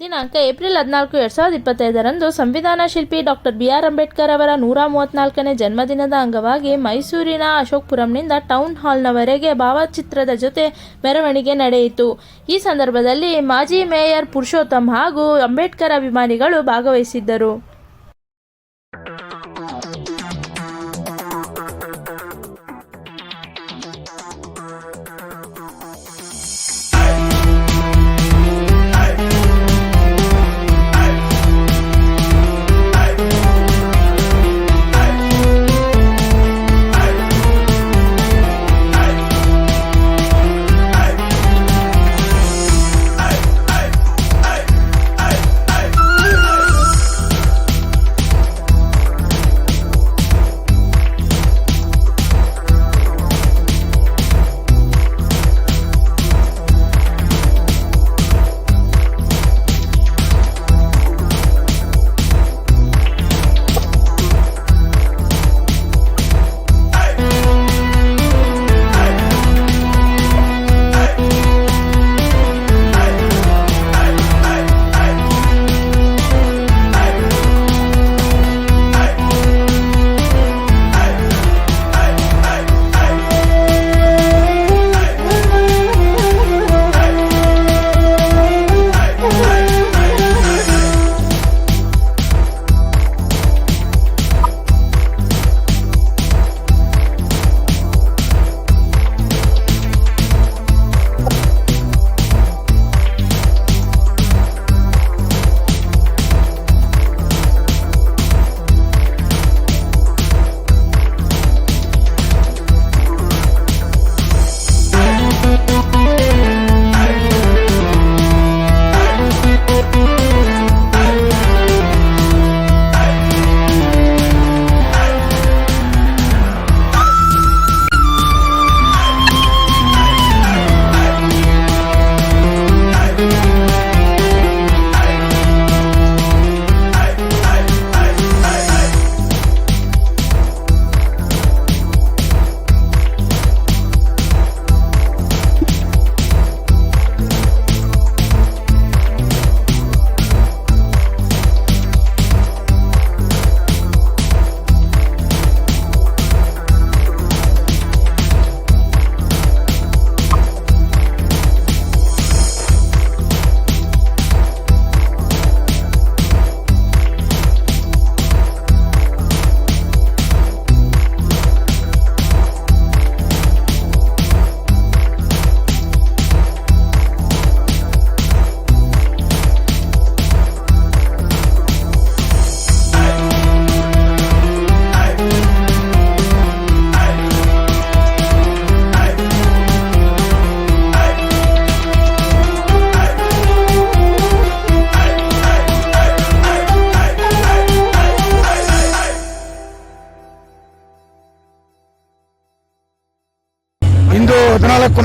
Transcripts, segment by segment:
ದಿನಾಂಕ ಏಪ್ರಿಲ್ ಹದಿನಾಲ್ಕು ಎರಡು ಸಾವಿರದ ಇಪ್ಪತ್ತೈದರಂದು ಸಂವಿಧಾನ ಶಿಲ್ಪಿ ಡಾಕ್ಟರ್ ಬಿ ಆರ್ ಅಂಬೇಡ್ಕರ್ ಅವರ ನೂರ ಮೂವತ್ನಾಲ್ಕನೇ ಜನ್ಮದಿನದ ಅಂಗವಾಗಿ ಮೈಸೂರಿನ ಅಶೋಕ್ಪುರಂನಿಂದ ಟೌನ್ ಹಾಲ್ನವರೆಗೆ ಭಾವಚಿತ್ರದ ಜೊತೆ ಮೆರವಣಿಗೆ ನಡೆಯಿತು. ಈ ಸಂದರ್ಭದಲ್ಲಿ ಮಾಜಿ ಮೇಯರ್ ಪುರುಷೋತ್ತಮ್ ಹಾಗೂ ಅಂಬೇಡ್ಕರ್ ಅಭಿಮಾನಿಗಳು ಭಾಗವಹಿಸಿದ್ದರು.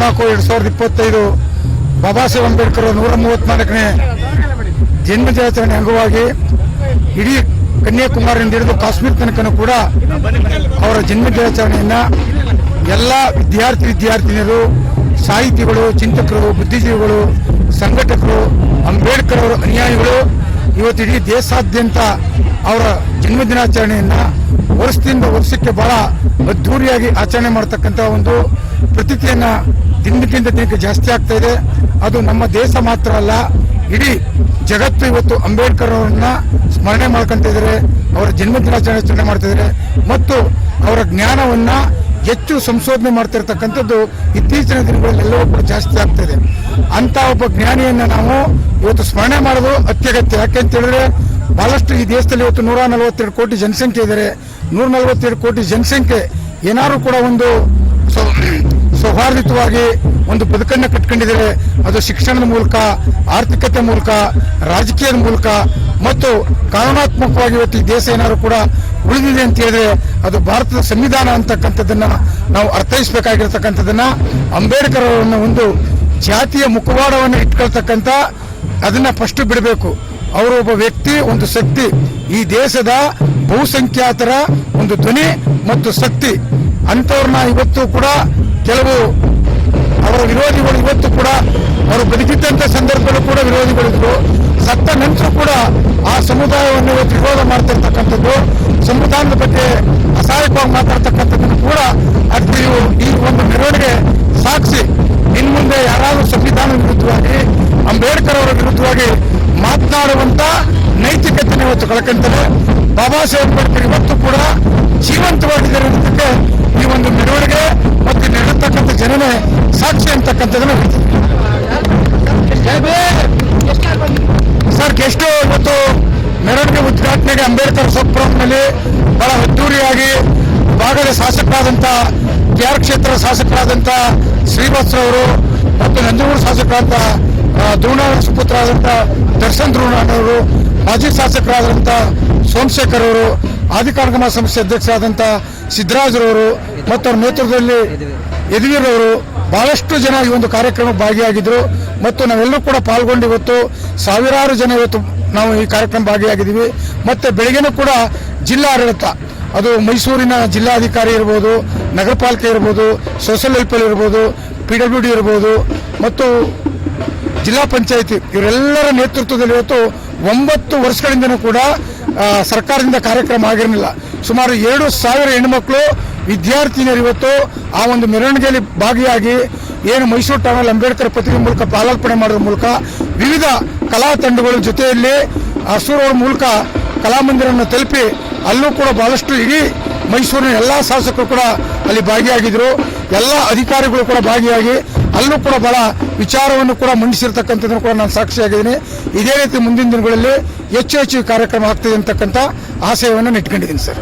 ಹದಿನಾಲ್ಕು, ಎರಡು ಸಾವಿರದ ಇಪ್ಪತ್ತೈದು ಬಾಬಾ ಸಾಹೇಬ್ ಅಂಬೇಡ್ಕರ್ ನೂರ ಮೂವತ್ನಾಲ್ಕನೇ ಜನ್ಮ ದಿನಾಚರಣೆ ಅಂಗವಾಗಿ ಇಡೀ ಕನ್ಯಾಕುಮಾರಿಯಿಂದ ಹಿಡಿದು ಕಾಶ್ಮೀರ ತನಕನೂ ಕೂಡ ಅವರ ಜನ್ಮ ದಿನಾಚರಣೆಯನ್ನ ಎಲ್ಲ ವಿದ್ಯಾರ್ಥಿ ವಿದ್ಯಾರ್ಥಿನಿಯರು, ಸಾಹಿತಿಗಳು, ಚಿಂತಕರು, ಬುದ್ಧಿಜೀವಿಗಳು, ಸಂಘಟಕರು, ಅಂಬೇಡ್ಕರ್ ಅವರ ಅನುಯಾಯಿಗಳು ಇವತ್ತು ಇಡೀ ದೇಶಾದ್ಯಂತ ಅವರ ಜನ್ಮ ದಿನಾಚರಣೆಯನ್ನ ವರ್ಷದಿಂದ ವರ್ಷಕ್ಕೆ ಬಹಳ ಅದ್ಧೂರಿಯಾಗಿ ಆಚರಣೆ ಮಾಡತಕ್ಕಂತಹ ಒಂದು ಪ್ರತಿಕ್ರಿಯೆಯನ್ನ ದಿನಕ್ಕಿಂತ ದಿನಕ್ಕೆ ಜಾಸ್ತಿ ಆಗ್ತಾ ಇದೆ. ಅದು ನಮ್ಮ ದೇಶ ಮಾತ್ರ ಅಲ್ಲ, ಇಡೀ ಜಗತ್ತು ಇವತ್ತು ಅಂಬೇಡ್ಕರ್ ಅವರನ್ನ ಸ್ಮರಣೆ ಮಾಡ್ಕೊಂತ ಇದ್ದಾರೆ ಅವರ ಜನ್ಮದಿನಾಚರಣೆ ಮಾಡ್ತಾ ಇದ್ದಾರೆ ಮತ್ತು ಅವರ ಜ್ಞಾನವನ್ನ ಹೆಚ್ಚು ಸಂಶೋಧನೆ ಮಾಡ್ತಿರ್ತಕ್ಕಂಥದ್ದು ಇತ್ತೀಚಿನ ದಿನಗಳಲ್ಲಿ ಎಲ್ಲವೂ ಕೂಡ ಜಾಸ್ತಿ ಆಗ್ತಾ ಇದೆ. ಅಂತ ಒಬ್ಬ ಜ್ಞಾನಿಯನ್ನ ನಾವು ಇವತ್ತು ಸ್ಮರಣೆ ಮಾಡೋದು ಅತ್ಯಗತ್ಯ. ಯಾಕೆಂತ ಹೇಳಿದ್ರೆ, ಬಹಳಷ್ಟು ಈ ದೇಶದಲ್ಲಿ ಇವತ್ತು ನೂರ ನಲವತ್ತೆರಡು ಕೋಟಿ ಜನಸಂಖ್ಯೆ ಇದ್ದಾರೆ ನೂರ ನಲವತ್ತೆರಡು ಕೋಟಿ ಜನಸಂಖ್ಯೆ. ಏನಾದ್ರು ಕೂಡ ಒಂದು ಸೌಹಾರ್ದಿತವಾಗಿ ಒಂದು ಬದುಕನ್ನು ಕಟ್ಕೊಂಡಿದ್ದಾರೆ ಅದು ಶಿಕ್ಷಣದ ಮೂಲಕ, ಆರ್ಥಿಕತೆ ಮೂಲಕ, ರಾಜಕೀಯದ ಮೂಲಕ ಮತ್ತು ಕಾನೂನಾತ್ಮಕವಾಗಿ ಇವತ್ತು ಈ ದೇಶ ಏನಾದರೂ ಕೂಡ ಉಳಿದಿದೆ ಅಂತ ಹೇಳಿದ್ರೆ ಅದು ಭಾರತದ ಸಂವಿಧಾನ ಅಂತಕ್ಕಂಥದ್ದನ್ನ ನಾವು ಅರ್ಥೈಸಬೇಕಾಗಿರ್ತಕ್ಕಂಥದ್ದನ್ನ ಅಂಬೇಡ್ಕರ್ ಅವರನ್ನು ಒಂದು ಜಾತಿಯ ಮುಖವಾಡವನ್ನು ಇಟ್ಕೊಳ್ತಕ್ಕಂಥ ಅದನ್ನ ಫಸ್ಟ್ ಬಿಡಬೇಕು. ಅವರು ಒಬ್ಬ ವ್ಯಕ್ತಿ, ಒಂದು ಶಕ್ತಿ. ಈ ದೇಶದ ಬಹುಸಂಖ್ಯಾತರ ಒಂದು ಧ್ವನಿ ಮತ್ತು ಶಕ್ತಿ. ಅಂಥವ್ರನ್ನ ಇವತ್ತು ಕೂಡ ಕೆಲವು ಅವರ ವಿರೋಧಿಗಳು ಇವತ್ತು ಕೂಡ ಅವರು ಬದುಕಿದ್ದಂತ ಸಂದರ್ಭದಲ್ಲೂ ಕೂಡ ವಿರೋಧಿಗಳಿದ್ರು. ಸತ್ತ ನಂತರ ಕೂಡ ಆ ಸಮುದಾಯವನ್ನು ವಿರೋಧ ಮಾಡ್ತಿರ್ತಕ್ಕಂಥದ್ದು, ಸಂವಿಧಾನದ ಬಗ್ಗೆ ಅಸಹಾಯಕವಾಗಿ ಮಾತಾಡ್ತಕ್ಕಂಥದ್ದನ್ನು ಕೂಡ ಅದು ಈ ಒಂದು ಮೆರವಣಿಗೆ ಸಾಕ್ಷಿ ಇನ್ ಮುಂದೆ ಯಾರಾದರೂ ಸಂವಿಧಾನ ವಿರುದ್ಧವಾಗಿ, ಅಂಬೇಡ್ಕರ್ ಅವರ ವಿರುದ್ಧವಾಗಿ ಮಾತನಾಡುವಂತ ನೈತಿಕತೆ ಇವತ್ತು ಕಳ್ಕೊಂತಾರೆ ಬಾಬಾ ಸಾಹೇಬ್ ಅಂಬೇಡ್ಕರ್ ಇವತ್ತು ಕೂಡ ಜೀವಂತವಾಗಿದ್ದಾರೆ ಈ ಒಂದು ಮೆರವಣಿಗೆ ಮತ್ತು ನಡೆತಕ್ಕಂಥ ಜನನೇ ಸಾಕ್ಷಿ ಅಂತಕ್ಕಂಥದ್ದನ್ನು ಸರ್ ಗೆಸ್ಟು ಇವತ್ತು ಮೆರವಣಿಗೆ ಉದ್ಘಾಟನೆಗೆ ಅಂಬೇಡ್ಕರ್ ಸೊಪ್ಪುರಂನಲ್ಲಿ ಬಹಳ ಅದ್ದೂರಿಯಾಗಿ ಭಾಗದ ಶಾಸಕರಾದಂಥ ಕೆ ಆರ್ ಕ್ಷೇತ್ರ ಶಾಸಕರಾದಂಥ ಶ್ರೀವತ್ಸರವರು ಮತ್ತು ನಂಜನಗೂಡು ಶಾಸಕರಾದಂಥ ಸುಪುತ್ರ ಸುಪುತ್ರರಾದಂಥ ದರ್ಶನ್ ಧ್ರುವನಾಥವರು ಮಾಜಿ ಶಾಸಕರಾದಂಥ ಸೋಮಶೇಖರ್ ಅವರು ಆದಿಕಾರ್ಗಮ ಸಂಸ್ಥೆ ಅಧ್ಯಕ್ಷರಾದಂಥ ಸಿದ್ದರಾಜರವರು ಮತ್ತು ಅವ್ರ ನೇತೃತ್ವದಲ್ಲಿ ಯದುವೀರವರು ಬಹಳಷ್ಟು ಜನ ಈ ಒಂದು ಕಾರ್ಯಕ್ರಮ ಭಾಗಿಯಾಗಿದ್ರು ಮತ್ತು ನಾವೆಲ್ಲರೂ ಕೂಡ ಪಾಲ್ಗೊಂಡು ಇವತ್ತು ಸಾವಿರಾರು ಜನ ಇವತ್ತು ನಾವು ಈ ಕಾರ್ಯಕ್ರಮ ಭಾಗಿಯಾಗಿದ್ದೀವಿ. ಮತ್ತೆ ಬೆಳಗ್ಗೆನೂ ಕೂಡ ಜಿಲ್ಲಾ ಆಡಳಿತ, ಅದು ಮೈಸೂರಿನ ಜಿಲ್ಲಾಧಿಕಾರಿ ಇರ್ಬೋದು, ನಗರ ಪಾಲಿಕೆ ಇರ್ಬೋದು ಸೋಷಿಯಲ್ ವೆಲ್ಫೇರ್ ಇರ್ಬೋದು ಪಿ ಡಬ್ಲ್ಯೂ ಡಿ ಇರ್ಬೋದು, ಮತ್ತು ಜಿಲ್ಲಾ ಪಂಚಾಯಿತಿ ಇವರೆಲ್ಲರ ನೇತೃತ್ವದಲ್ಲಿ ಇವತ್ತು ಒಂಬತ್ತು ವರ್ಷಗಳಿಂದನೂ ಕೂಡ ಸರ್ಕಾರದಿಂದ ಕಾರ್ಯಕ್ರಮ ಆಗಿರಲಿಲ್ಲ. ಸುಮಾರು ಎರಡು ಸಾವಿರ ಹೆಣ್ಮಕ್ಳು ವಿದ್ಯಾರ್ಥಿನಿಯರು ಇವತ್ತು ಆ ಒಂದು ಮೆರವಣಿಗೆಯಲ್ಲಿ ಭಾಗಿಯಾಗಿ ಏನು ಮೈಸೂರು ಟೌನಲ್ಲಿ ಅಂಬೇಡ್ಕರ್ ಪತ್ರಿಕೆ ಮೂಲಕ ಪಾಲಾರ್ಪಣೆ ಮಾಡೋದ್ರ ಮೂಲಕ ವಿವಿಧ ಕಲಾ ತಂಡಗಳ ಜೊತೆಯಲ್ಲಿ ಹಸೂರವ್ರ ಮೂಲಕ ಕಲಾಮಂದಿರವನ್ನು ತಲುಪಿ ಅಲ್ಲೂ ಕೂಡ ಬಹಳಷ್ಟು ಇಡೀ ಮೈಸೂರಿನ ಎಲ್ಲ ಶಾಸಕರು ಕೂಡ ಅಲ್ಲಿ ಭಾಗಿಯಾಗಿದ್ರು. ಎಲ್ಲ ಅಧಿಕಾರಿಗಳು ಕೂಡ ಭಾಗಿಯಾಗಿ ಅಲ್ಲೂ ಕೂಡ ಬಹಳ ವಿಚಾರವನ್ನು ಕೂಡ ಮಂಡಿಸಿರ್ತಕ್ಕಂಥದ್ದನ್ನು ಕೂಡ ನಾನು ಸಾಕ್ಷಿಯಾಗಿದ್ದೀನಿ. ಇದೇ ರೀತಿ ಮುಂದಿನ ದಿನಗಳಲ್ಲಿ ಹೆಚ್ಚು ಹೆಚ್ಚು ಕಾರ್ಯಕ್ರಮ ಆಗ್ತದೆ ಅಂತಕ್ಕಂಥ ಆಶಯವನ್ನು ಇಟ್ಕೊಂಡಿದ್ದೀನಿ ಸರ್.